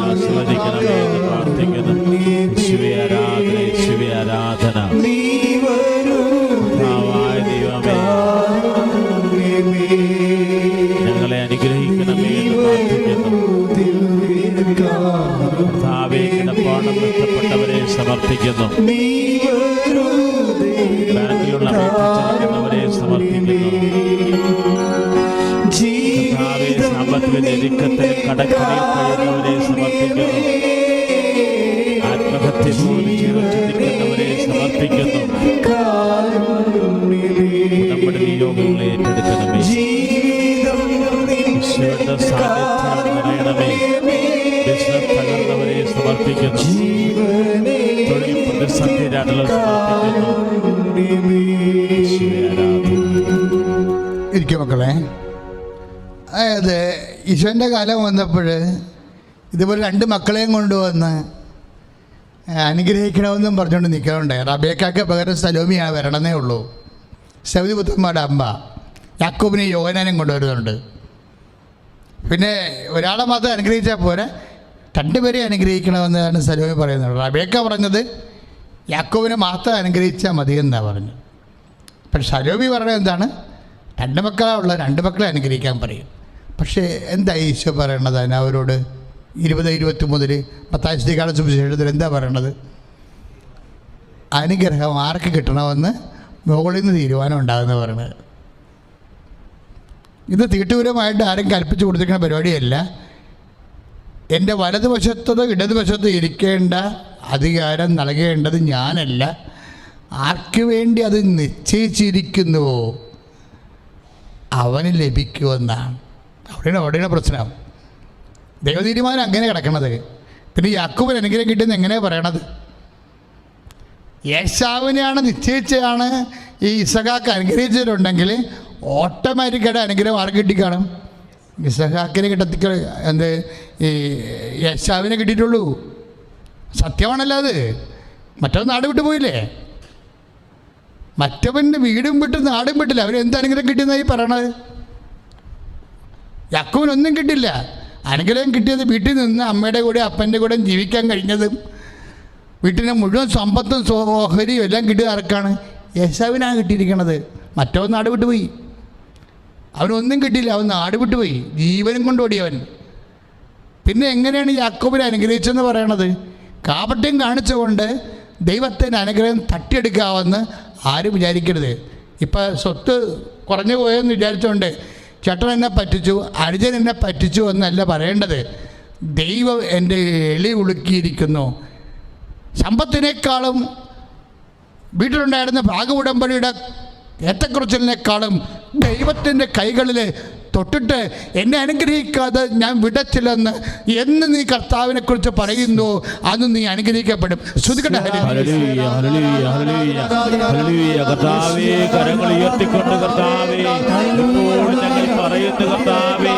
ആസ്വദിക്കണമേ എന്ന് പ്രാർത്ഥിക്കുന്നു യേശുവേ ആരാധന യേശുവേ ആരാധന ദൈവമേ ഞങ്ങളെ അനുഗ്രഹിക്കണമേ എന്ന് പ്രാർത്ഥിക്കുന്നു കർത്താവേ കിടപ്പാടം നഷ്ടപ്പെട്ടവരെ സമർപ്പിക്കുന്നു സമർപ്പിക്കുന്നു. ഇരിക്കും മക്കളെ. അതായത് ഈശോന്റെ കാലം വന്നപ്പോൾ ഇതുപോലെ രണ്ട് മക്കളെയും കൊണ്ടുവന്ന് അനുഗ്രഹിക്കണമെന്നും പറഞ്ഞുകൊണ്ട് നിൽക്കണുണ്ട് റബേക്കാക്ക് പകരം സലോമിയാണ് വരണമെന്നേ ഉള്ളൂ. സൗദി പുത്രന്മാരുടെ അമ്മ യാക്കൂബിനെ യോഹനാനും കൊണ്ടുവരുന്നുണ്ട്. പിന്നെ ഒരാളെ മാത്രം അനുഗ്രഹിച്ചാൽ പോരെ. രണ്ടുപേരെ അനുഗ്രഹിക്കണമെന്നാണ് സലോമി പറയുന്നത്. റബേക്ക പറഞ്ഞത് യാക്കോവിനെ മാത്രം അനുഗ്രഹിച്ചാൽ മതി എന്നാണ് പറഞ്ഞു പക്ഷെ സലോമി പറഞ്ഞത് എന്താണ്? രണ്ട് മക്കളാ ഉള്ള രണ്ട് മക്കളെ അനുഗ്രഹിക്കാൻ പറയും. പക്ഷേ എന്താ ഈശോ പറയണത് അതിന് അവരോട് ഇരുപത് ഇരുപത്തി മുതൽ പത്താഴ്ചക്കാല സുവിശേഷത്തിൽ എന്താ പറയണത്? അനുഗ്രഹം ആർക്ക് കിട്ടണമെന്ന് മുകളിൽ നിന്ന് തീരുമാനം ഉണ്ടാകുന്ന പറയണത് ഇത് തീട്ടുപൂരമായിട്ട് ആരും കൽപ്പിച്ചു കൊടുത്തിരിക്കുന്ന പരിപാടിയല്ല. എന്റെ വലതുവശത്തതോ ഇടതുവശത്തോ ഇരിക്കേണ്ട അധികാരം നൽകേണ്ടത് ഞാനല്ല. ആർക്ക് വേണ്ടി അത് നിശ്ചയിച്ചിരിക്കുന്നുവോ അവന് ലഭിക്കുമെന്നാണ്. അവിടെയാണ് അവിടെയാണ് പ്രശ്നം. ദൈവതീരുമാനം അങ്ങനെ കിടക്കണത്. പിന്നെ യാക്കൂബിന് അനുഗ്രഹം കിട്ടിയെന്ന് എങ്ങനെയാണ് പറയണത്? യേശാവിനെയാണ് നിശ്ചയിച്ചാണ് ഈ ഇസഖാക്ക് അനുഗ്രഹിച്ചിട്ടുണ്ടെങ്കിൽ ഓട്ടോമാറ്റിക്കായിട്ട് അനുഗ്രഹം ആർക്ക് കിട്ടിക്കാണും? ഇസഹാക്കിനെ കിട്ടത്തി എന്ത് ഈ യശാവിനെ കിട്ടിയിട്ടുള്ളൂ. സത്യമാണല്ലോ അത്. മറ്റവൻ നാട് വിട്ടു പോയില്ലേ? മറ്റവന്റെ വീടും വിട്ട് നാടും വിട്ടില്ല. അവരെന്താണെങ്കിലും കിട്ടിയെന്നായി പറയണത്? യക്കുവിനൊന്നും കിട്ടില്ല. അനുഗ്രഹം കിട്ടിയത് വീട്ടിൽ നിന്ന് അമ്മയുടെ കൂടെ അപ്പന്റെ കൂടെ ജീവിക്കാൻ കഴിഞ്ഞതും വീട്ടിലെ മുഴുവൻ സമ്പത്തും സോഹരിയും എല്ലാം കിട്ടിയത് ആർക്കാണ്? യേശാവിനാണ് കിട്ടിയിരിക്കണത്. മറ്റവൻ നാട് വിട്ടു പോയി അവനൊന്നും കിട്ടിയില്ല. അവൻ നാട് വിട്ടുപോയി. ജീവനും കൊണ്ടോടി അവൻ പിന്നെ എങ്ങനെയാണ് യാക്കോബിനെ അനുഗ്രഹിച്ചെന്ന് പറയണത്? കാപട്യം കാണിച്ചുകൊണ്ട് ദൈവത്തിന്റെ അനുഗ്രഹം തട്ടിയെടുക്കാമെന്ന് ആരും വിചാരിക്കരുത്. ഇപ്പം സ്വത്ത് കുറഞ്ഞു പോയെന്ന് വിചാരിച്ചുകൊണ്ട് ചേട്ടൻ എന്നെ പറ്റിച്ചു അനുജൻ എന്നെ പറ്റിച്ചു എന്നല്ല പറയേണ്ടത്. ദൈവം എന്റെ എളി ഉളുക്കിയിരിക്കുന്നു. സമ്പത്തിനേക്കാളും വീട്ടിലുണ്ടായിരുന്ന ഭാഗ ഉടമ്പടിയുടെ ഏറ്റക്കുറച്ചിലിനേക്കാളും ദൈവത്തിന്റെ കൈകളിൽ തൊട്ടിട്ട് എന്നെ അനുഗ്രഹിക്കാതെ ഞാൻ വിടച്ചില്ലെന്ന് എന്ന് നീ കർത്താവിനെ കുറിച്ച് പറയുന്നു അന്ന് നീ അനുഗ്രഹിക്കപ്പെടും. ശ്രുതിക്കട്ടെ. കർത്താവേ കരങ്ങൾ ഉയർത്തിക്കൊണ്ട് കർത്താവേ. പറയുന്നു കർത്താവേ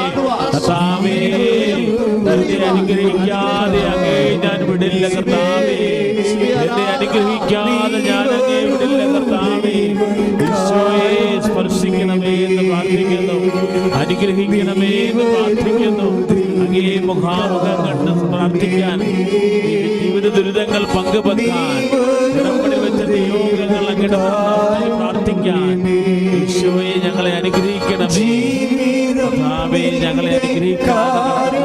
കർത്താവേ അങ്ങേ ഞാൻ വിടില്ല കർത്താവേ. ഞാൻ അങ്ങേ വിടില്ല കർത്താവേ. പ്രാർത്ഥിക്കുന്നു അനുഗ്രഹിക്കണമേ എന്ന് പ്രാർത്ഥിക്കുന്നു. അങ്ങേ മുഖാമുഖം കണ്ട് പ്രാർത്ഥിക്കാൻ ജീവിത ദുരിതങ്ങൾ പങ്കുവെക്കാൻ വെച്ച നിയോഗങ്ങൾ മുഖാമുഖമായി പ്രാർത്ഥിക്കാൻ ഈശോയെ ഞങ്ങളെ അനുഗ്രഹിക്കണമേ. കർത്താവേ ഞങ്ങളെ അനുഗ്രഹിക്കാതെ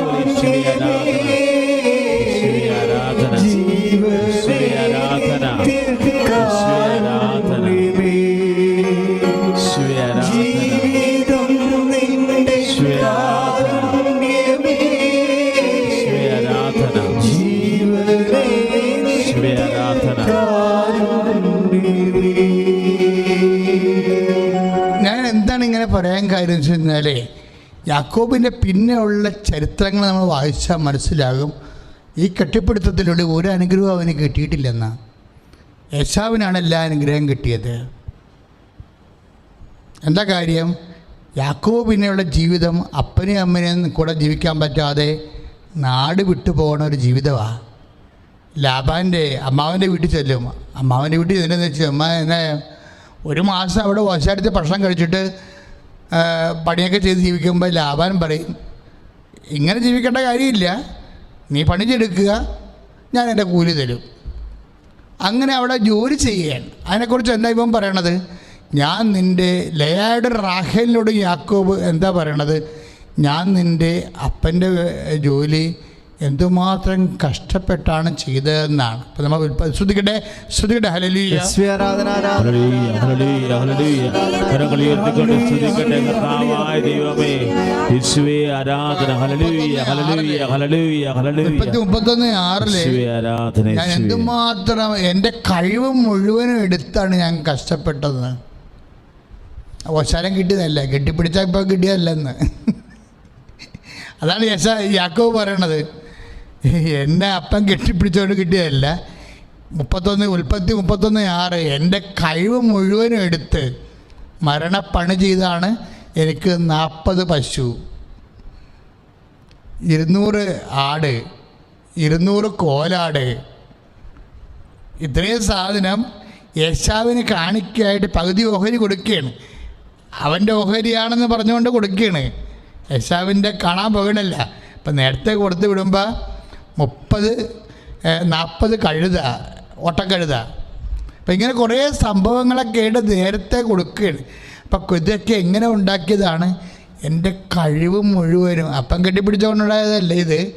യാക്കോബിന്റെ പിന്നെയുള്ള ചരിത്രങ്ങൾ നമ്മൾ വായിച്ചാൽ മനസ്സിലാകും. ഈ കെട്ടിപ്പിടുത്തത്തിലൂടെ ഒരു അനുഗ്രഹവും അവന് കിട്ടിയിട്ടില്ലെന്ന്. യേശാവിനാണ് എല്ലാ അനുഗ്രഹം കിട്ടിയത്. എന്താ കാര്യം? യാക്കോബ് പിന്നെയുള്ള ജീവിതം അപ്പനെയും അമ്മനെയും കൂടെ ജീവിക്കാൻ പറ്റാതെ നാട് വിട്ടു പോകുന്ന ഒരു ജീവിതമാണ് ലാബാന്റെ അമ്മാവന്റെ വീട്ടിൽ ചെല്ലും. അമ്മാവന്റെ വീട്ടിൽ ചെല്ലുന്ന വെച്ചാൽ അമ്മ എന്നെ ഒരു മാസം അവിടെ വശാടുത്ത് ഭക്ഷണം കഴിച്ചിട്ട് പണിയൊക്കെ ചെയ്ത് ജീവിക്കുമ്പോൾ ലാഭാൻ പറയും. ഇങ്ങനെ ജീവിക്കേണ്ട കാര്യമില്ല. നീ പണി ചെടുക്കുക ഞാൻ എന്റെ കൂലി തരും. അങ്ങനെ അവിടെ ജോലി ചെയ്യാൻ അതിനെക്കുറിച്ച് എന്താ ഇപ്പം പറയണത്? ഞാൻ നിന്റെ ലയായുടെ റാഹേലിനോട് യാക്കോബ് എന്താ പറയണത്? ഞാൻ നിന്റെ അപ്പന്റെ ജോലി എന്തുമാത്രം കഷ്ടപ്പെട്ടാണ് ചെയ്തതെന്നാണ്. അപ്പൊ നമ്മൾ ശ്രദ്ധിക്കട്ടെ ശ്രദ്ധിക്കട്ടെ ഹലലിയ യേശുവേ ആരാധന ആരാധന. Hallelujah, hallelujah, hallelujah. കരങ്ങൾ ഉയർത്തിക്കൊണ്ട് സ്തുതിക്കട്ടെ കർത്താവായ ദൈവമേ. യേശുവേ ആരാധന. Hallelujah hallelujah hallelujah hallelujah. മുപ്പത്തി മുപ്പത്തൊന്ന് ആറിൽ യേശുവേ ആരാധന ഞാൻ എന്തുമാത്രം എന്റെ കഴിവ് മുഴുവനും എടുത്താണ് ഞാൻ കഷ്ടപ്പെട്ടത് ഓശാരം കിട്ടിയതല്ല? കെട്ടിപ്പിടിച്ചാൽ ഇപ്പോൾ കിട്ടിയതല്ലെന്ന്. അതാണ് യശ യാക്കോവ് പറയണത്. എന്നെ അപ്പം കെട്ടിപ്പിടിച്ചോണ്ട് കിട്ടിയതല്ല. മുപ്പത്തൊന്ന് ഉൽപ്പത്തി മുപ്പത്തൊന്ന് ആറ്. എന്റെ കഴിവ് മുഴുവനും എടുത്ത് മരണപ്പണി ചെയ്താണ് എനിക്ക് നാൽപ്പത് പശു. ഇരുന്നൂറ് ആട് ഇരുന്നൂറ് കോലാട്. ഇത്രയും സാധനം യേശാവിന് കാണിക്കായിട്ട് പകുതി ഓഹരി കൊടുക്കുകയാണ്. അവന്റെ ഓഹരിയാണെന്ന് പറഞ്ഞുകൊണ്ട് കൊടുക്കുകയാണ്. യേശാവിന്റെ കാണാൻ പോകണല്ല അപ്പം നേരത്തെ കൊടുത്ത് വിടുമ്പോൾ മുപ്പത് നാൽപ്പത് കഴുത ഓട്ടക്കഴുത. അപ്പം ഇങ്ങനെ കുറേ സംഭവങ്ങളൊക്കെ ആയിട്ട് നേരത്തെ കൊടുക്കുകയാണ്. അപ്പം ഇതൊക്കെ എങ്ങനെ ഉണ്ടാക്കിയതാണ്? എന്റെ കഴിവ് മുഴുവനും അപ്പം കെട്ടിപ്പിടിച്ചുകൊണ്ടുണ്ടായതല്ല ഇത്?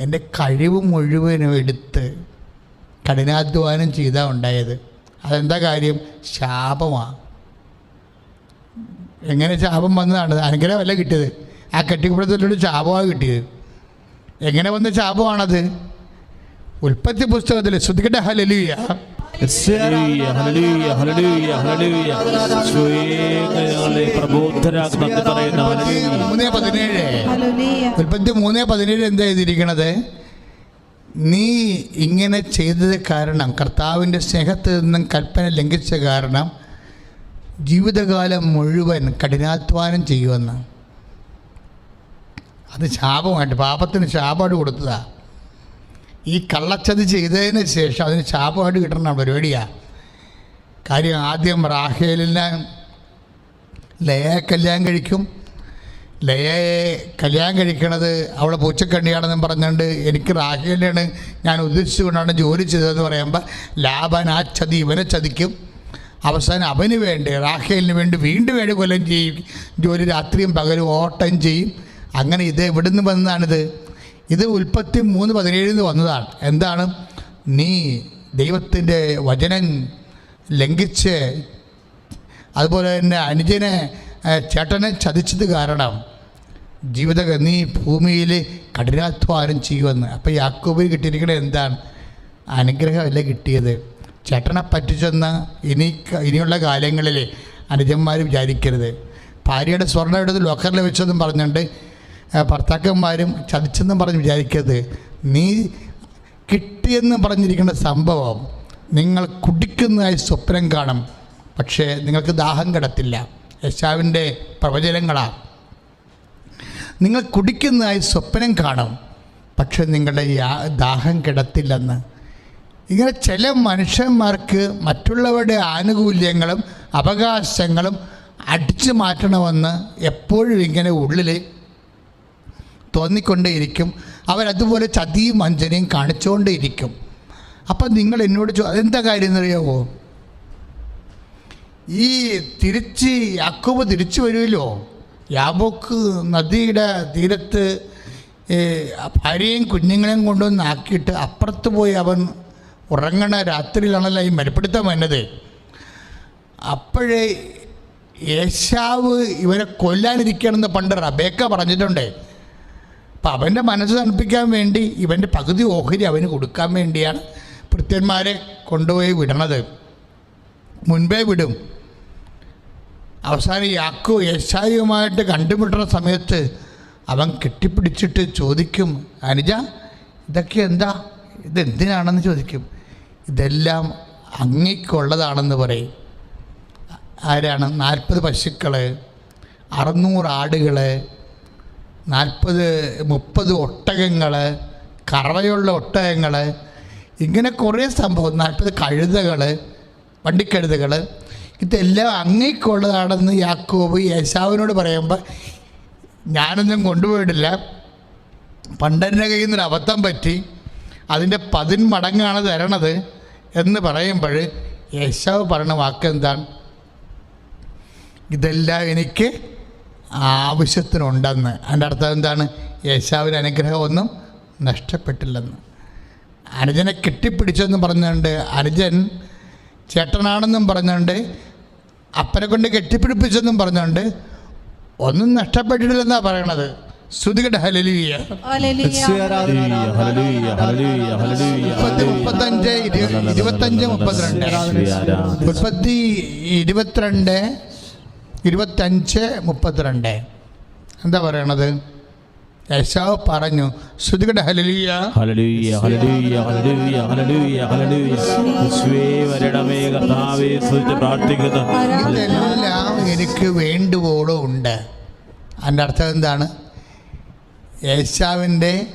എന്റെ കഴിവ് മുഴുവനും എടുത്ത് കഠിനാധ്വാനം ചെയ്താൽ ഉണ്ടായത്. അതെന്താ കാര്യം? ശാപമാണ് എങ്ങനെ ശാപം വന്നതാണ്? അനുഗ്രഹമല്ല കിട്ടിയത്. ആ കെട്ടിപ്പിടുത്തത്തിലൂടെ ശാപമാണ് കിട്ടിയത്. എങ്ങനെ വന്ന ശാപമാണത്? ഉൽപ്പത്തി പുസ്തകത്തിൽ ശ്രദ്ധിക്കട്ടെ ഹലലിയ എന്തായിരിക്കണത് ഉൽപ്പത്തി മൂന്ന് പതിനേഴ് എന്താ എഴുതിയിരിക്കണത്? നീ ഇങ്ങനെ ചെയ്തത് കാരണം കർത്താവിന്റെ സ്നേഹത്തിൽ നിന്നും കൽപ്പന ലംഘിച്ച കാരണം ജീവിതകാലം മുഴുവൻ കഠിനാധ്വാനം ചെയ്യുമെന്ന്. അത് ശാപമായിട്ട് പാപത്തിന് ശാപമായിട്ട് കൊടുത്തതാ. ഈ കള്ളച്ചതി ചെയ്തതിന് ശേഷം അതിന് ശാപമായിട്ട് കിട്ടുന്ന പരിപാടിയാണ് കാര്യം ആദ്യം റാഹേലിനെ ലയയെ കല്യാണം കഴിക്കും. ലയയെ കല്യാണം കഴിക്കണത് അവളെ പൂച്ചക്കണ്ണിയാണെന്നും പറഞ്ഞുകൊണ്ട് എനിക്ക് റാഹേലിനാണ് ഞാൻ ഉദ്ദേശിച്ചുകൊണ്ടാണ് ജോലി ചെയ്തതെന്ന് പറയുമ്പോൾ ലാഭൻ ആ ചതി ഇവനെ ചതിക്കും. അവസാനം അവന് വേണ്ടി റാഹേലിന് വേണ്ടി വീണ്ടും വേണ്ടി കൊല്ലം ചെയ്യും. ജോലി രാത്രിയും പകലും ഓട്ടം ചെയ്യും. അങ്ങനെ ഇത് എവിടുന്ന് വന്നതാണിത്? ഇത് ഉൽപ്പത്തി മൂന്ന് പതിനേഴിൽ നിന്ന് വന്നതാണ്. എന്താണ്? നീ ദൈവത്തിന്റെ വചനം ലംഘിച്ച് അതുപോലെ തന്നെ അനുജനെ ചേട്ടനെ ചതിച്ചത് കാരണം ജീവിത നീ ഭൂമിയിൽ കഠിനാധ്വാനം ചെയ്യുമെന്ന്. അപ്പോൾ യാക്കോബിന് കിട്ടിയിരിക്കുന്നത് എന്താണ്? അനുഗ്രഹമല്ല കിട്ടിയത്. ചേട്ടനെ പറ്റിച്ചെന്ന് ഇനി ഇനിയുള്ള കാലങ്ങളിൽ അനുജന്മാർ വിചാരിക്കരുത്. ഭാര്യയുടെ സ്വർണം എടുത്ത് ലോക്കറിൽ വെച്ചെന്നും പറഞ്ഞുകൊണ്ട് ഭർത്താക്കന്മാരും ചതിച്ചെന്നും പറഞ്ഞ് വിചാരിക്കരുത്. നീ കിട്ടിയെന്ന് പറഞ്ഞിരിക്കുന്ന സംഭവം നിങ്ങൾ കുടിക്കുന്നതായി സ്വപ്നം കാണും. പക്ഷേ നിങ്ങൾക്ക് ദാഹം കിടത്തില്ല. യശാവിന്റെ പ്രവചനങ്ങളാണ് നിങ്ങൾ കുടിക്കുന്നതായി സ്വപ്നം കാണും. പക്ഷെ നിങ്ങളുടെ ദാഹം കിടത്തില്ലെന്ന്. ഇങ്ങനെ ചില മനുഷ്യന്മാർക്ക് മറ്റുള്ളവരുടെ ആനുകൂല്യങ്ങളും അവകാശങ്ങളും അടിച്ചു മാറ്റണമെന്ന് എപ്പോഴും ഇങ്ങനെ ഉള്ളിൽ തോന്നിക്കൊണ്ടേയിരിക്കും. അവരതുപോലെ ചതിയും വഞ്ചനയും കാണിച്ചുകൊണ്ടേയിരിക്കും. അപ്പം നിങ്ങൾ എന്നോട് ചോ എന്താ കാര്യം എന്നറിയാവോ? ഈ തിരിച്ച് യാക്കോബ് തിരിച്ചു വരുമല്ലോ. യാബോക്ക് നദിയുടെ തീരത്ത് ഭാര്യയും കുഞ്ഞുങ്ങളെയും കൊണ്ടുവന്ന് ആക്കിയിട്ട് അപ്പുറത്ത് പോയി അവൻ ഉറങ്ങണ രാത്രിയിലാണല്ലോ ഈ മരപ്പിടുത്തം വന്നത്. അപ്പോഴേ യേശാവ് ഇവരെ കൊല്ലാനിരിക്കണമെന്ന് പണ്ട് റബേക്ക പറഞ്ഞിട്ടുണ്ട്. അപ്പം അവന്റെ മനസ്സ് തണുപ്പിക്കാൻ വേണ്ടി ഇവന്റെ പകുതി ഓഹരി അവന് കൊടുക്കാൻ വേണ്ടിയാണ് ഭൃത്യന്മാരെ കൊണ്ടുപോയി വിടണത്. മുൻപേ വിടും. അവസാനം യാക്കു യേശായുമായിട്ട് കണ്ടുമുട്ടുന്ന സമയത്ത് അവൻ കെട്ടിപ്പിടിച്ചിട്ട് ചോദിക്കും അനുജ ഇതൊക്കെ എന്താ? ഇതെന്തിനാണെന്ന് ചോദിക്കും. ഇതെല്ലാം അങ്ങിക്കുള്ളതാണെന്ന് പറയും. ആരാണ്? നാൽപ്പത് പശുക്കൾ അറുന്നൂറ് ആടുകൾ നാൽപ്പത് മുപ്പത് ഒട്ടകങ്ങൾ കറവയുള്ള ഒട്ടകങ്ങൾ ഇങ്ങനെ കുറേ സംഭവം നാൽപ്പത് കഴുതകൾ വണ്ടിക്കഴുതകൾ ഇതെല്ലാം അങ്ങേക്കുള്ളതാണെന്ന് യാക്കോബ് യേശാവിനോട് പറയുമ്പോൾ ഞാനൊന്നും കൊണ്ടുപോയിട്ടില്ല. പണ്ടന്റെ കയ്യിൽ നിന്നൊരു അബദ്ധം പറ്റി അതിന്റെ പതിന്മടങ്ങാണ് തരണത് എന്ന് പറയുമ്പോൾ യേശാവ് പറയുന്ന വാക്കെന്താണ്? ഇതെല്ലാം എനിക്ക് ആവശ്യത്തിനുണ്ടെന്ന്. അതിന്റെ അർത്ഥം എന്താണ്? യേശാവിന്റെ അനുഗ്രഹം ഒന്നും നഷ്ടപ്പെട്ടില്ലെന്ന്. അനുജനെ കെട്ടിപ്പിടിച്ചെന്ന് പറഞ്ഞുകൊണ്ട് അനുജൻ ചേട്ടനാണെന്നും പറഞ്ഞുകൊണ്ട് അപ്പനെ കൊണ്ട് കെട്ടിപ്പിടിപ്പിച്ചെന്നും പറഞ്ഞുകൊണ്ട് ഒന്നും നഷ്ടപ്പെട്ടിട്ടില്ലെന്നാണ് പറയണത്. ശ്രുതികട ഹലലിയ മുപ്പത്തി മുപ്പത്തഞ്ച് ഇരുപത്തഞ്ച് മുപ്പത്തിരണ്ട്. മുപ്പത്തി ഇരുപത്തിരണ്ട് ഇരുപത്തഞ്ച് മുപ്പത്തിരണ്ട്. എന്താ പറയണത്? യശാവ് പറഞ്ഞു ശ്രുതികട hallelujah hallelujah hallelujah hallelujah hallelujah hallelujah. യേശുവേ വരണമേ കർത്താവേ സ്തുതിച്ച് പ്രാർത്ഥിക്കുന്നു. ഇതെല്ലാം എനിക്ക് വേണ്ടുവോളം ഉണ്ട്. അതിന്റെ അർത്ഥം എന്താണ്? യേശാവിന്റെ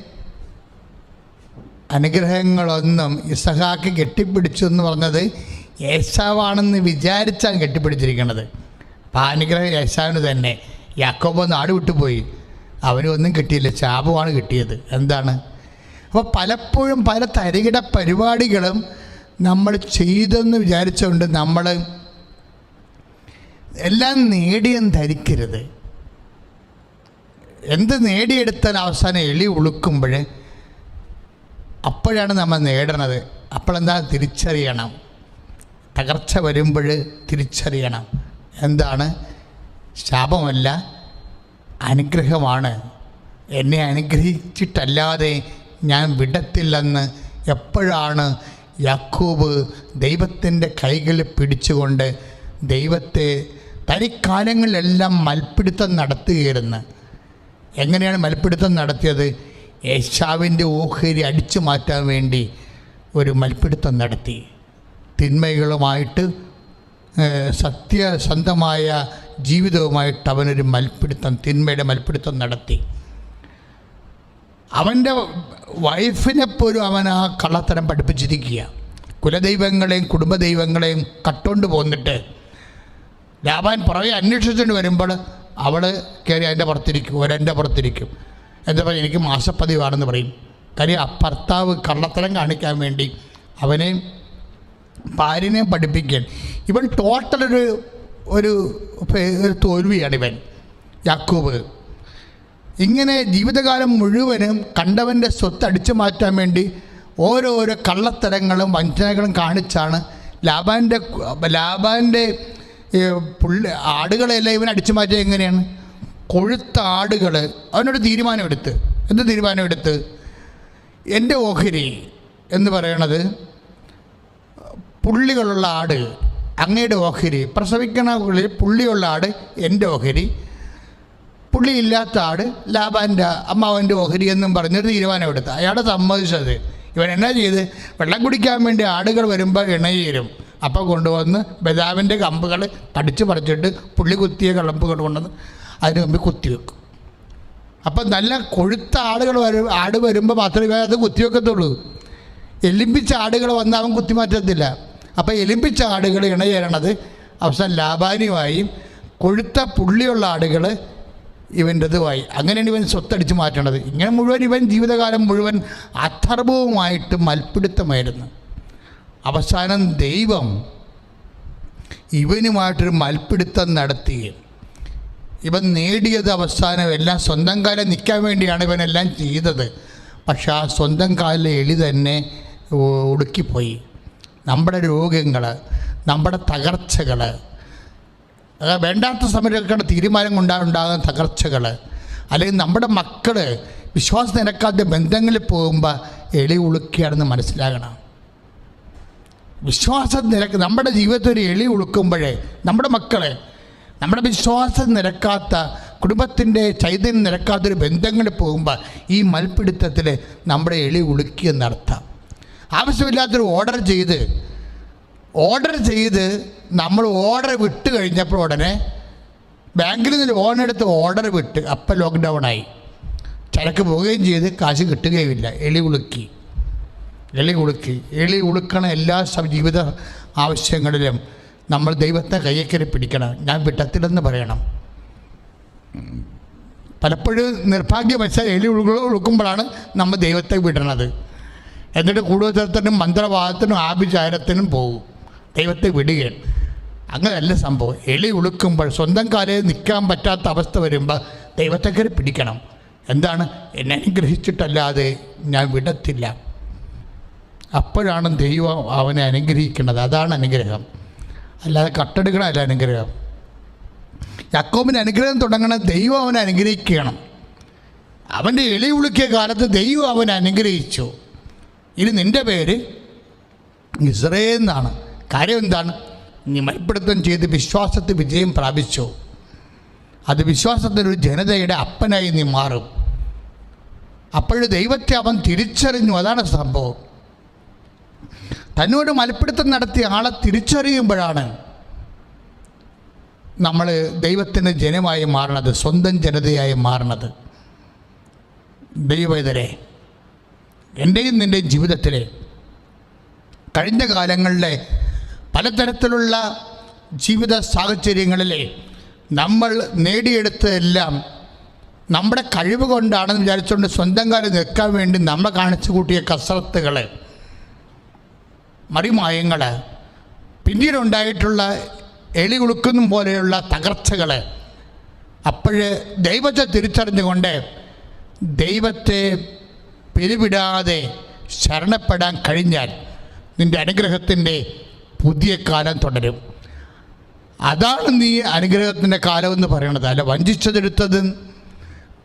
അനുഗ്രഹങ്ങളൊന്നും ഇസഹാക്ക് കെട്ടിപ്പിടിച്ചു എന്ന് പറഞ്ഞത് യേശാവാണെന്ന് വിചാരിച്ചാണ് കെട്ടിപ്പിടിച്ചിരിക്കുന്നത് അനുഗ്രഹം യേശാവിന് തന്നെ. യാക്കോബ് നാട് വിട്ടുപോയി. അവനൊന്നും കിട്ടിയില്ല. ശാപമാണ് കിട്ടിയത്. എന്താണ്? അപ്പോൾ പലപ്പോഴും പല തരികിട പരിപാടികളും നമ്മൾ ചെയ്തെന്ന് വിചാരിച്ചുകൊണ്ട് നമ്മൾ എല്ലാം നേടിയെന്ന് ധരിക്കരുത്. എന്ത് നേടിയെടുത്താൽ അവസാനം എളി ഉളുക്കുമ്പോൾ അപ്പോഴാണ് നമ്മൾ നേടണത്. അപ്പോഴെന്താ? തിരിച്ചറിയണം. തകർച്ച വരുമ്പോൾ തിരിച്ചറിയണം. എന്താണ്? ശാപമല്ല അനുഗ്രഹമാണ്. എന്നെ അനുഗ്രഹിച്ചിട്ടല്ലാതെ ഞാൻ വിടത്തില്ലെന്ന് എപ്പോഴാണ് യാക്കോബ് ദൈവത്തിന്റെ കൈകൾ പിടിച്ചുകൊണ്ട് ദൈവത്തെ തനിക്കാലങ്ങളിലെല്ലാം മൽപ്പിടുത്തം നടത്തുകയായിരുന്നു. എങ്ങനെയാണ് മൽപ്പിടുത്തം നടത്തിയത്? യേശാവിന്റെ ഓഹരി അടിച്ചു മാറ്റാൻ വേണ്ടി ഒരു മൽപ്പിടുത്തം നടത്തി. തിന്മകളുമായിട്ട് സത്യസന്ധമായ ജീവിതവുമായിട്ട് അവനൊരു മൽപ്പിടുത്തം തിന്മയുടെ മൽപ്പിടുത്തം നടത്തി. അവന്റെ വൈഫിനെ പോലും അവൻ ആ കള്ളത്തരം പഠിപ്പിച്ചിരിക്കുക. കുലദൈവങ്ങളെയും കുടുംബദൈവങ്ങളെയും കട്ടുകൊണ്ട് പോന്നിട്ട് ലാഭാൻ പുറകെ അന്വേഷിച്ചുകൊണ്ട് വരുമ്പോൾ അവൾ കയറി അതിന്റെ പുറത്തിരിക്കും ഒരെന്റെ പുറത്തിരിക്കും. എന്താ പറയുക എനിക്ക് മാസപ്പതിവാണെന്ന് പറയും. കാര്യം ഭർത്താവ് കള്ളത്തരം കാണിക്കാൻ വേണ്ടി അവനെ ഭാര്യനെ പഠിപ്പിക്കാൻ. ഇവൻ ടോട്ടൽ ഒരു ഒരു തോൽവിയാണ് ഇവൻ യാക്കൂബ്. ഇങ്ങനെ ജീവിതകാലം മുഴുവനും കണ്ടവന്റെ സ്വത്ത് അടിച്ചു മാറ്റാൻ വേണ്ടി ഓരോരോ കള്ളത്തരങ്ങളും വഞ്ചനകളും കാണിച്ചാണ് ലാബാന്റെ ലാബാന്റെ പുള്ളി ആടുകളെല്ലാം ഇവൻ അടിച്ചു മാറ്റിയത് എങ്ങനെയാണ്? കൊഴുത്ത ആടുകൾ അവനൊരു തീരുമാനമെടുത്ത്. എന്ത് തീരുമാനമെടുത്ത്? എന്റെ ഓഹരി എന്ന് പറയണത് പുള്ളികളുള്ള ആട് അങ്ങയുടെ ഓഹരി പ്രസവിക്കണ പുള്ളി പുള്ളിയുള്ള ആട് എന്റെ ഓഹരി. പുള്ളിയില്ലാത്ത ആട് ലാബാന്റെ അമ്മാവന്റെ ഓഹരി എന്നും പറഞ്ഞൊരു തീരുമാനമെടുത്ത് അയാളെ സമ്മതിച്ചത്. ഇവൻ എന്നാ ചെയ്ത്? വെള്ളം കുടിക്കാൻ വേണ്ടി ആടുകൾ വരുമ്പോൾ ഇണയേരും. അപ്പോൾ കൊണ്ടുവന്ന് ബദാവിന്റെ കമ്പുകൾ തടിച്ച് പറിച്ചിട്ട് പുള്ളി കുത്തിയ കളമ്പുകൾ കൊണ്ടുവന്ന് അതിന് മുമ്പ് കുത്തിവെക്കും അപ്പം നല്ല കൊഴുത്ത ആടുകൾ വരും ആട് വരുമ്പോൾ മാത്രമേ അത് കുത്തിവെക്കത്തുള്ളൂ എല്ലിമ്പിച്ച ആടുകൾ വന്ന് അവൻ കുത്തിമാറ്റത്തില്ല അപ്പോൾ എലിമ്പിച്ച ആടുകൾ ഇണചേരണത് അവസാനം ലാഭാനുമായി കൊഴുത്ത പുള്ളിയുള്ള ആടുകൾ ഇവന്റെതുമായി. അങ്ങനെയാണ് ഇവൻ സ്വത്തടിച്ച് മാറ്റേണ്ടത്. ഇങ്ങനെ മുഴുവൻ ഇവൻ ജീവിതകാലം മുഴുവൻ അഥർവവുമായിട്ട് മൽപിടുത്തമായിരുന്നു അവസാനം ദൈവം ഇവനുമായിട്ടൊരു മൽപ്പിടുത്തം നടത്തി. ഇവൻ നേടിയത് അവസാനം എല്ലാം സ്വന്തം കാലം നിൽക്കാൻ വേണ്ടിയാണ് ഇവനെല്ലാം ചെയ്തത്. പക്ഷെ ആ സ്വന്തം കാലിലെ എളി തന്നെ ഒടുക്കിപ്പോയി. നമ്മുടെ രോഗങ്ങൾ നമ്മുടെ തകർച്ചകൾ വേണ്ടാത്ത സമയത്തൊക്കെ തീരുമാനം കൊണ്ടാണ്ടാകുന്ന തകർച്ചകൾ അല്ലെങ്കിൽ നമ്മുടെ മക്കൾ വിശ്വാസം നിരക്കാത്ത ബന്ധങ്ങളിൽ പോകുമ്പോൾ എളി ഉളുക്കുകയാണെന്ന് മനസ്സിലാകണം. വിശ്വാസ നിരക്ക് നമ്മുടെ ജീവിതത്തിൽ ഒരു എളി ഉളുക്കുമ്പോഴേ നമ്മുടെ മക്കളെ നമ്മുടെ വിശ്വാസം നിരക്കാത്ത കുടുംബത്തിന്റെ ചൈതന്യം നിരക്കാത്തൊരു ബന്ധങ്ങളിൽ പോകുമ്പോൾ ഈ മൽപ്പിടുത്തത്തിൽ നമ്മുടെ എളി ഉളുക്കിയെന്നർത്ഥം ആവശ്യമില്ലാത്തൊരു ഓർഡർ ചെയ്ത് ഓർഡർ ചെയ്ത് നമ്മൾ ഓർഡർ വിട്ട് കഴിഞ്ഞപ്പോൾ ഉടനെ ബാങ്കിൽ നിന്ന് ലോൺ എടുത്ത് ഓർഡർ വിട്ട് അപ്പം ലോക്ക്ഡൗൺ ആയി. ചരക്ക് പോവുകയും ചെയ്ത് കാശ് കിട്ടുകയുമില്ല. എളി ഉളുക്കി. എളി ഉളുക്കി. എളി ഉളുക്കണ എല്ലാ ജീവിത ആവശ്യങ്ങളിലും നമ്മൾ ദൈവത്തെ കയ്യക്കരി പിടിക്കണം. ഞാൻ വിട്ടത്തില്ലെന്ന് പറയണം. പലപ്പോഴും നിർഭാഗ്യവശാൽ എലി ഉളുക ഉളുക്കുമ്പോഴാണ് നമ്മൾ ദൈവത്തെ വിടണത്. എന്നിട്ട് കൂടുതലത്തിനും മന്ത്രവാദത്തിനും ആഭിചാരത്തിനും പോകും ദൈവത്തെ വിടുക അങ്ങനെയല്ല സംഭവം. എളി ഉളുക്കുമ്പോൾ സ്വന്തം കാലയിൽ നിൽക്കാൻ പറ്റാത്ത അവസ്ഥ വരുമ്പോൾ ദൈവത്തെ കയറി പിടിക്കണം. എന്താണ്? എന്നെ അനുഗ്രഹിച്ചിട്ടല്ലാതെ ഞാൻ വിടത്തില്ല. അപ്പോഴാണ് ദൈവം അവനെ അനുഗ്രഹിക്കുന്നത്. അതാണ് അനുഗ്രഹം. അല്ലാതെ കട്ടെടുക്കണമല്ല അനുഗ്രഹം. യാക്കോബിന് അനുഗ്രഹം തുടങ്ങണ. ദൈവം അവനെ അനുഗ്രഹിക്കണം. അവന്റെ എളി ഉളുക്കിയ കാലത്ത് ദൈവം അവനെ അനുഗ്രഹിച്ചു. ഇനി നിന്റെ പേര് ഇസ്രയേൽ എന്നാണ്. കാര്യം എന്താണ്? നീ മൽപ്പിടുത്തം ചെയ്ത് വിശ്വാസത്തിൽ വിജയം പ്രാപിച്ചു. അത് വിശ്വാസത്തിനൊരു ജനതയുടെ അപ്പനായി നീ മാറും. അപ്പോൾ ദൈവത്തെ അവൻ തിരിച്ചറിഞ്ഞു. അതാണ് സംഭവം. തന്നോട് മലപ്പിടുത്തം നടത്തിയ ആളെ തിരിച്ചറിയുമ്പോഴാണ് നമ്മൾ ദൈവത്തിന്റെ ജനമായി മാറണത് സ്വന്തം ജനതയായി മാറണത്. ദൈവതരെ എന്റെയും നിന്റെയും ജീവിതത്തിലെ കഴിഞ്ഞ കാലങ്ങളിലെ പലതരത്തിലുള്ള ജീവിത സാഹചര്യങ്ങളിലെ നമ്മൾ നേടിയെടുത്തതെല്ലാം നമ്മുടെ കഴിവ് കൊണ്ടാണെന്ന് വിചാരിച്ചുകൊണ്ട് സ്വന്തം കാലം നിൽക്കാൻ വേണ്ടി നമ്മൾ കാണിച്ചു കൂട്ടിയ കസരത്തുകൾ മറിമായങ്ങൾ പിന്നീടുണ്ടായിട്ടുള്ള എലി ഉളുക്കുന്ന പോലെയുള്ള തകർച്ചകൾ അപ്പോഴ് ദൈവത്തെ തിരിച്ചറിഞ്ഞുകൊണ്ട് ദൈവത്തെ പിരിവിടാതെ ശരണപ്പെടാൻ കഴിഞ്ഞാൽ നിന്റെ അനുഗ്രഹത്തിന്റെ പുതിയ കാലം തുടരും. അതാണ് നീ അനുഗ്രഹത്തിന്റെ കാലമെന്ന് പറയണത്. അല്ല വഞ്ചിച്ചതെടുത്തതും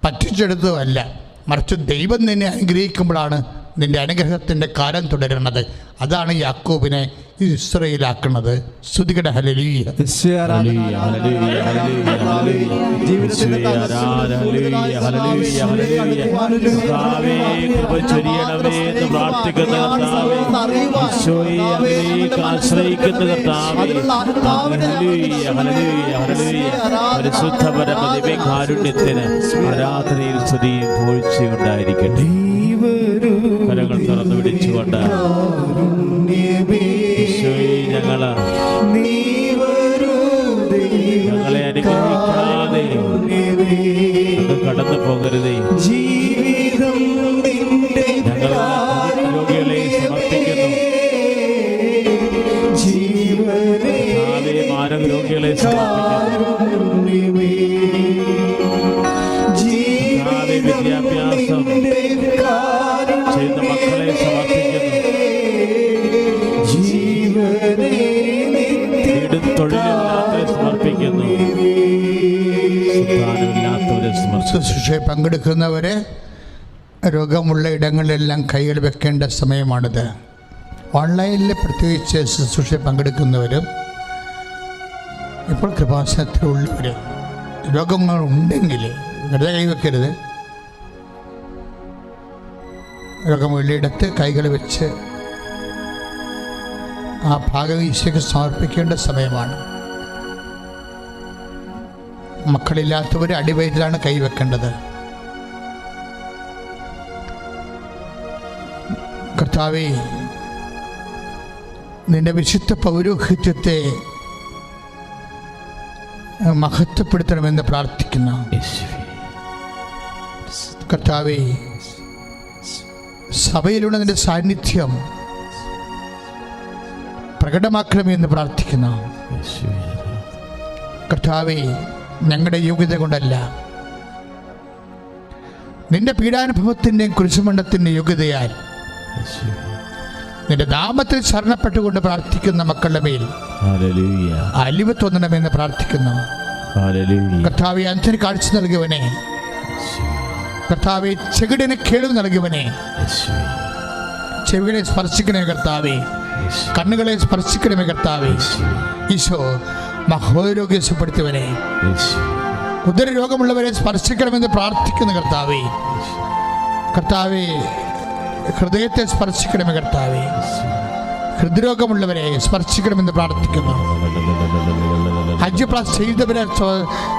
പറ്റിച്ചെടുത്തതും അല്ല മറിച്ച് ദൈവം നിന്നെ അനുഗ്രഹിക്കുമ്പോഴാണ് നിന്റെ അനുഗ്രഹത്തിന്റെ കാലം തുടരുന്നത്. അതാണ് യാക്കോബിനെ ഇസ്രയേലാക്കുന്നത് ശ്രുതികട ഹലലീയ ആശ്രയിക്കുന്ന. പരിശുദ്ധ കാരുണ്യത്തിന് ആരാധനയിൽ സ്തുതിയും പൂഴ്ചയും ഉണ്ടായിരിക്കട്ടെ. കരങ്ങൾ തുറന്നു പിടിച്ചുകൊണ്ട് ഞങ്ങൾ ഞങ്ങളെ അനുഗ്രഹിക്കാതെ കടന്നു പോകരുതേ ജീവിതം സമർപ്പിക്കുന്നു പങ്കെടുക്കുന്നവർ രോഗമുള്ള ഇടങ്ങളിലെല്ലാം കൈകൾ വെക്കേണ്ട സമയമാണിത്. ഓൺലൈനിൽ പ്രത്യേകിച്ച് ശുശ്രൂഷ പങ്കെടുക്കുന്നവരും ഇപ്പോൾ കൃപാസനത്തിലുള്ളവർ രോഗങ്ങൾ ഉണ്ടെങ്കിൽ വെറുതെ കൈവെക്കരുത് രോഗമുള്ളയിടത്ത് കൈകൾ വെച്ച് ആ ഭാഗം ഈശോയ്ക്ക് സമർപ്പിക്കേണ്ട സമയമാണ്. മക്കളില്ലാത്തവർ അടിവയറ്റിലാണ് കൈവെക്കേണ്ടത് കർത്താവേ നിന്റെ വിശുദ്ധ പൗരോഹിത്യത്തെ മഹത്വപ്പെടുത്തണമെന്ന് പ്രാർത്ഥിക്കുന്നു. കർത്താവേ സഭയിലുള്ള നിന്റെ സാന്നിധ്യം പ്രകടമാക്കണമെന്ന് പ്രാർത്ഥിക്കുന്നു. കർത്താവേ ഞങ്ങളുടെ യോഗ്യത കൊണ്ടല്ല. നിന്റെ പീഡാനുഭവത്തിന്റെയും കുരിശുമണ്ഡത്തിന്റെ യോഗ്യതയാൽ നിന്റെ നാമത്തിൽ ശരണപ്പെട്ടുകൊണ്ട് പ്രാർത്ഥിക്കുന്ന മക്കളുടെ മേൽ അലിവ് തോന്നണമെന്ന് പ്രാർത്ഥിക്കുന്നു. കർത്താവെ അഞ്ചന് കാഴ്ച നൽകിയവനെ കർത്താവെ ചെകിടിന് കേൾവ് നൽകിയവനെ ചെവികളെ സ്പർശിക്കണമേ കർത്താവെ. കണ്ണുകളെ സ്പർശിക്കണമേ കർത്താവെ. ഈശോ മഹോരോഗ്യം കുതിര രോഗമുള്ളവരെ സ്പർശിക്കണമെന്ന് പ്രാർത്ഥിക്കുന്നു കർത്താവേ. കർത്താവെ ഹൃദയത്തെ സ്പർശിക്കണമേ കർത്താവേ. ഹൃദ്രോഗമുള്ളവരെ സ്പർശിക്കണമെന്ന് പ്രാർത്ഥിക്കുന്നു. ഹജ്ജ് ചെയ്തവരെ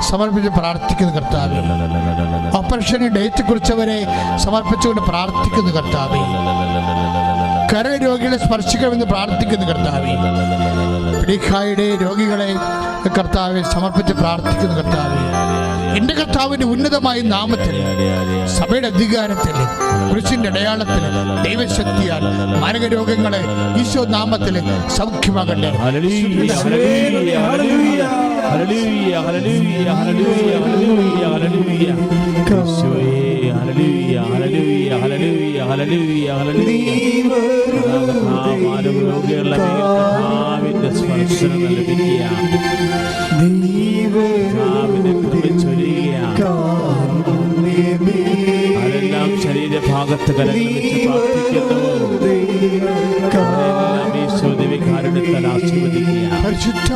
സമർപ്പിച്ച് പ്രാർത്ഥിക്കുന്നു കർത്താവ്. ഓപ്പറേഷന് ഡേറ്റ് കുറിച്ചവരെ സമർപ്പിച്ചുകൊണ്ട് പ്രാർത്ഥിക്കുന്നു കർത്താവെ. കരൾ രോഗികളെ സ്പർശിക്കണമെന്ന് പ്രാർത്ഥിക്കുന്നു കർത്താവെ. പിടിക്കായുടെ രോഗികളെ കർത്താവെ സമർപ്പിച്ച് പ്രാർത്ഥിക്കുന്നു കർത്താവെ. എന്റെ കർത്താവിന്റെ ഉന്നതമായ നാമത്തിൽ സഭയുടെ അധികാരത്തിൽ കുരിശിന്റെ അടയാളത്തിൽ ദൈവശക്തിയാൽ മാരക രോഗങ്ങളെ ഈശോ നാമത്തിൽ സൗഖ്യമാകട്ടെ. Hallelujah hallelujah hallelujah hallelujah hallelujah hallelujah രോഗികളുടെ സ്പർശനം ചൊരിയുക അതെല്ലാം ശരീരഭാഗത്ത് വെച്ച് പ്രാർത്ഥിക്കുന്നു. ദിവ്യകാരുണ്യത്താൽ ആശീർവദിക്കുക പരിശുദ്ധ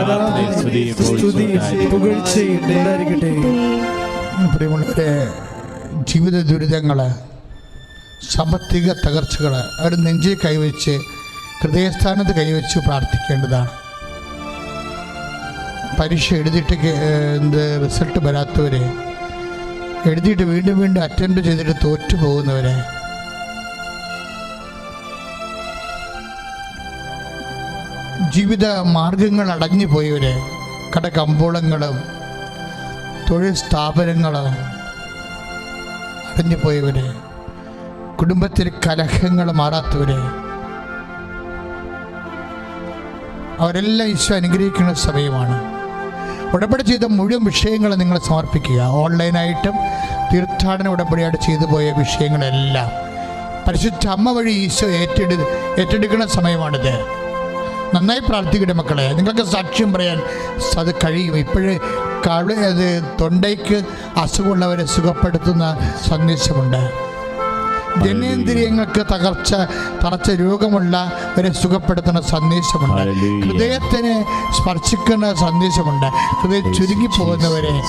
ആരാധനയും സ്തുതിയും സ്തുതിയും പുകഴ്ചയും ഉണ്ടായിരിക്കട്ടെ. പ്രിയമുള്ളവരെ ജീവിത ദുരിതങ്ങൾ സാമ്പത്തിക തകർച്ചകൾ അവരുടെ നെഞ്ചിൽ കൈവച്ച് ഹൃദയസ്ഥാനത്ത് കൈവച്ച് പ്രാർത്ഥിക്കേണ്ടതാണ്. പരീക്ഷ എഴുതിയിട്ട് എന്ത് റിസൾട്ട് വരാത്തവരെ എഴുതിയിട്ട് വീണ്ടും വീണ്ടും അറ്റൻഡ് ചെയ്തിട്ട് തോറ്റു പോകുന്നവരെ ജീവിത മാർഗങ്ങൾ അടഞ്ഞു പോയവരെ കട കമ്പോളങ്ങളും തൊഴിൽ സ്ഥാപനങ്ങളും അടഞ്ഞു പോയവരെ കുടുംബത്തിൽ കലഹങ്ങൾ മാറാത്തവരെ അവരെല്ലാം ഈശോ അനുഗ്രഹിക്കുന്ന സമയമാണ്. ഉടമ്പടി ചെയ്ത മുഴുവൻ വിഷയങ്ങൾ നിങ്ങൾ സമർപ്പിക്കുക. ഓൺലൈനായിട്ടും തീർത്ഥാടന ഉടമ്പടിയായിട്ട് ചെയ്തു പോയ വിഷയങ്ങളെല്ലാം. പരിശുദ്ധ അമ്മ വഴി ഈശോ ഏറ്റെടു ഏറ്റെടുക്കുന്ന സമയമാണിത്. നന്നായി പ്രാർത്ഥിക്കട്ടെ മക്കളെ. നിങ്ങൾക്ക് സാക്ഷ്യം പറയാൻ അത് കഴിയും. ഇപ്പോഴേ അത് തൊണ്ടയ്ക്ക് അസുഖമുള്ളവരെ സുഖപ്പെടുത്തുന്ന സന്ദേശമുണ്ട്. ജനേന്ദ്രിയങ്ങൾക്ക് തകർച്ച തറച്ച രോഗമുള്ളവരെ സുഖപ്പെടുത്തുന്ന സന്ദേശമുണ്ട്. ഹൃദയത്തിന് സ്പർശിക്കുന്ന സന്ദേശമുണ്ട്. ഹൃദയം ചുരുങ്ങി പോകുന്നവരെ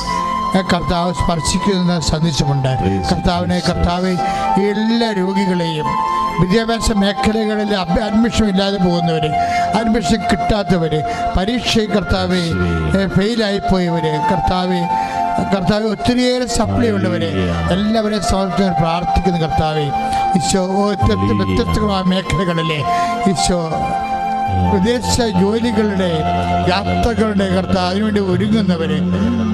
കർത്താവ് സ്പർശിക്കുന്ന സന്ദേശമുണ്ട്. കർത്താവിനെ കർത്താവ് എല്ലാ രോഗികളെയും വിദ്യാഭ്യാസ മേഖലകളിൽ അഡ്മിഷൻ ഇല്ലാതെ പോകുന്നവർ അഡ്മിഷൻ കിട്ടാത്തവർ പരീക്ഷ കർത്താവ് ഫെയിലായി പോയവർ കർത്താവ് കർത്താവ് ഒത്തിരിയേറെ സപ്ലൈ ഉള്ളവരെ എല്ലാവരെയും സ്വാഗതം പ്രാർത്ഥിക്കുന്ന കർത്താവെ. ഈശോ വ്യത്യസ്ത വ്യത്യസ്തമായ മേഖലകളിലെ ഈശോ വിദേശ ജോലികളുടെ യാത്രകളുടെ കർത്താവ് അതിനുവേണ്ടി ഒരുങ്ങുന്നവര്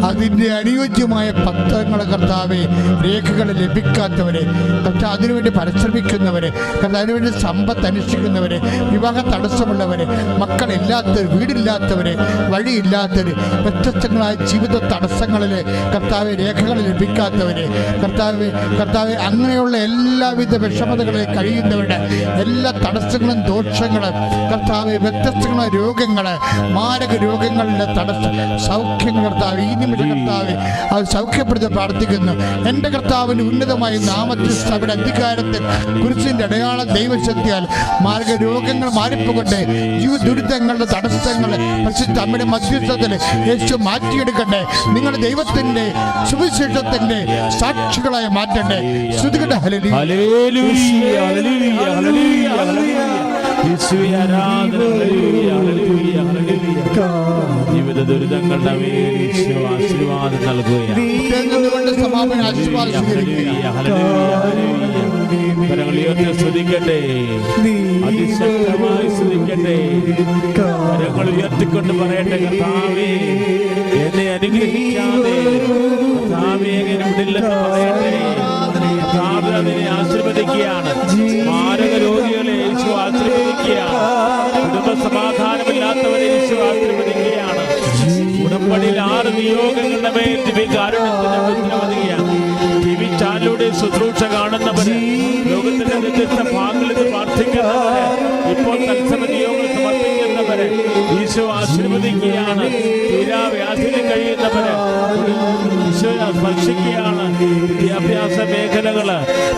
അതിന്റെ അനുയോജ്യമായ പത്രങ്ങളെ കർത്താവ് രേഖകൾ ലഭിക്കാത്തവരെ കർത്താവ് അതിനുവേണ്ടി പരിശ്രമിക്കുന്നവര് കർത്താവ് അതിനുവേണ്ടി സമ്പത്ത് അനുഷ്ഠിക്കുന്നവര് വിവാഹ തടസ്സമുള്ളവര് മക്കളില്ലാത്തവർ വീടില്ലാത്തവര് വഴിയില്ലാത്തവര് വ്യത്യസ്തങ്ങളായ ജീവിത തടസ്സങ്ങളിൽ കർത്താവ് രേഖകൾ ലഭിക്കാത്തവര് കർത്താവ് കർത്താവ് അങ്ങനെയുള്ള എല്ലാവിധ വിഷമതകളെ കഴിയുന്നവരുടെ എല്ലാ തടസ്സങ്ങളും ദോഷങ്ങളും കർത്താവ് വ്യത്യസ്തങ്ങളായ രോഗങ്ങളെ മാരക രോഗങ്ങളുടെ തടസ്സം സൗഖ്യം കർത്താവ് ഈ നിമിഷം കർത്താവ് അത് സൗഖ്യപ്പെടുത്തി പ്രാർത്ഥിക്കുന്നു എന്റെ കർത്താവിന്റെ ഉന്നതമായ നാമത്തിൽ സഭയുടെ അധികാരത്തിൽ കുരിശിന്റെ അടയാള ദൈവശക്തിയാൽ മാരക രോഗങ്ങൾ മാറിപ്പോകട്ടെ ജീവ ദുരിതങ്ങളുടെ തടസ്സങ്ങൾ പരിശുദ്ധ അമ്മയുടെ മധ്യസ്ഥത്തിൽ യേശു മാറ്റിയെടുക്കട്ടെ നിങ്ങൾ ദൈവത്തിന്റെ സുവിശേഷത്തിന്റെ സാക്ഷികളായി മാറ്റട്ടെ ശ്രുതികട്ടെ ഹലലി ഹല്ലേലൂയ ഹല്ലേലൂയ ഹല്ലേലൂയ ഹല്ലേലൂയ ജീവിത ദുരിതങ്ങളുടെ ആശീർവാദം നൽകുകയാണ്. സ്തുതിക്കട്ടെ. അതിശക്തമായി ശ്രദ്ധിക്കട്ടെ കരങ്ങൾ ഉയർത്തിക്കൊണ്ട് പറയട്ടെ കർത്താവേ എന്നെ അനുഗ്രഹിക്കാതെ കർത്താവേ എങ്ങനെ വിടില്ലെന്ന് പറയട്ടെ? കർത്താവ് അതിനെ ആശീർവദിക്കുകയാണ്. മാരക ആശീർവദിക്കുകയാണ് കുടുംബ സമാധാനമില്ലാത്തവരെ യേശു ആശീർവദിക്കുകയാണ് ഉടമ്പടിയിൽ ആറ് നിയോഗങ്ങളുടെ മേൽ ദിവ്യകാരുണ്യത്തിന് ഉത്തരവധിയാണ് ടി വി ചാനലിലൂടെ ശുശ്രൂഷ കാണുന്നവര് ലോകത്തിന്റെ വ്യത്യസ്ത ഭാഗങ്ങളിൽ പ്രാർത്ഥിക്കുന്നവര് ഇപ്പോൾ തത്സമ നിയോഗങ്ങൾ സമർപ്പിക്കുന്നവര് ഈശോ ആശീർവദിക്കുകയാണ്. തീരാവ്യാധിയിൽ കഴിയുന്നവര് ഈശോ സ്പർശിക്കുകയാണ് വിദ്യാഭ്യാസ മേഖലകൾ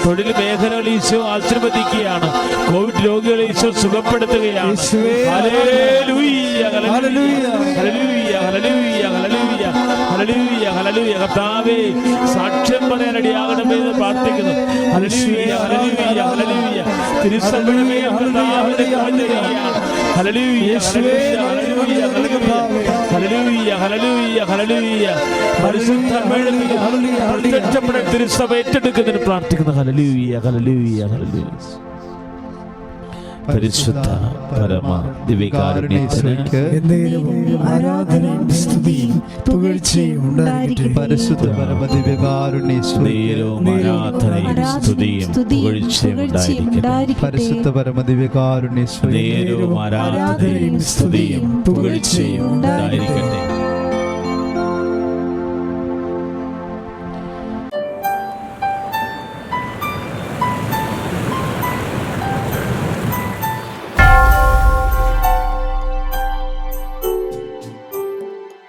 തൊഴിൽ മേഖലകൾ ഈശോ ആശീർവദിക്കുകയാണ്. കോവിഡ് രോഗികളെ ഈശോ സുഖപ്പെടുത്തുകയാണ്. സാക്ഷ്യം hallelujah, hallelujah, hallelujah. Hallelujah, hallelujah, hallelujah, hallelujah, hallelujah. കർത്താവേ സാക്ഷ്യം പറയാനിടയാകണമേ പരിശുദ്ധ തിരുസഭ ഏറ്റെടുക്കുന്നതിന് പ്രാർത്ഥിക്കുന്ന. Hallelujah, hallelujah, hallelujah. പരിശുദ്ധ പരമ ദിവ്യകാരുണ്യത്തിന് ആരാധനയും സ്തുതിയും പുകഴ്ചയും ഉണ്ടായിരിക്കട്ടെ. പരിശുദ്ധ പരമ പരിശുദ്ധ നേരവും ആരാധനയും സ്തുതിയും പുകഴ്ചയും ഉണ്ടായിരിക്കട്ടെ.